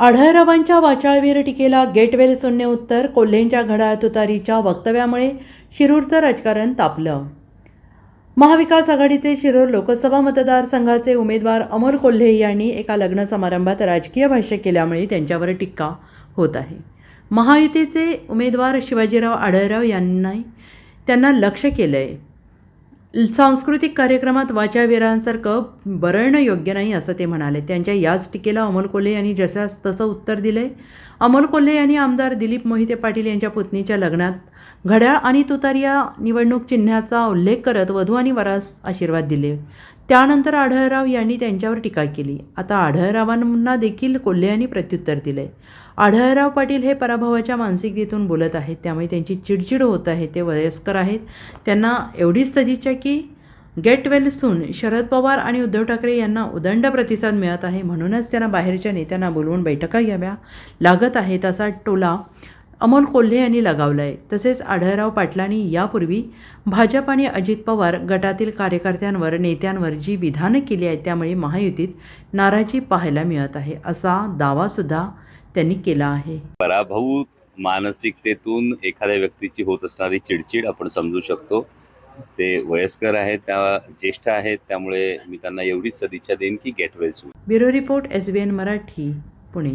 आढळरावांच्या वाचाळवीर टीकेला गेटवेल शून्य उत्तर कोल्हेंच्या घड्याळ तुतारीच्या वक्तव्यामुळे शिरूरचं राजकारण तापलं. महाविकास आघाडीचे शिरूर लोकसभा मतदारसंघाचे उमेदवार अमोल कोल्हे यांनी एका लग्न समारंभात राजकीय भाष्य केल्यामुळे त्यांच्यावर टीका होत आहे. महायुतीचे उमेदवार शिवाजीराव आढळराव यांनी त्यांना लक्ष केलं आहे सांस्कृतिक कार्यक्रमात वाचावीरांसारखं बरळणं योग्य नाही असं ते म्हणाले. त्यांच्या याच टीकेला अमोल कोल्हे यांनी जशास तसं उत्तर दिले. अमोल कोल्हे यांनी आमदार दिलीप मोहिते पाटील यांच्या पुतणीच्या लग्नात घड्याळ आणि तुतार या निवडणूक चिन्हाचा उल्लेख करत वधू आणि वरास आशीर्वाद दिले. त्यानंतर आढळराव यांनी त्यांच्यावर टीका केली. आता आढळरावांना देखील कोल्हे यांनी प्रत्युत्तर दिले. आढळराव पाटील हे पराभवाच्या मानसिकतेतून बोलत आहेत. त्यामुळे त्यांची चिडचिड होत आहे. ते वयस्कर आहेत. त्यांना एवढीच सदिच्छा की get well soon Sharad Pawar आणि उद्धव ठाकरे यांना उदंड प्रतिसाद मिळत आहे. म्हणूनच त्यांना बाहेरच्या नेत्यांना बोलवून बैठका घ्याव्या लागत आहेत तसा टोला अमोल कोल्हे यांनी लगावला आहे तसेच आढळराव पाटलांनी यापूर्वी भाजप आणि अजित पवार गटातील कार्यकर्त्यांवर नेत्यांवर जी विधानं केली आहेत त्यामुळे महायुतीत नाराजी पाहायला मिळत आहे असा दावासुद्धा त्यांनी केला आहे. पराभूत मानसिकतेतून एखाद्या व्यक्तीची होत असणारी चिडचिड आपण समजू शकतो. ते वयस्कर आहेत त्या ज्येष्ठ आहेत त्यामुळे मी त्यांना एवढीच सदिच्छा देईन की get well bureau report S B N Marathi Pune.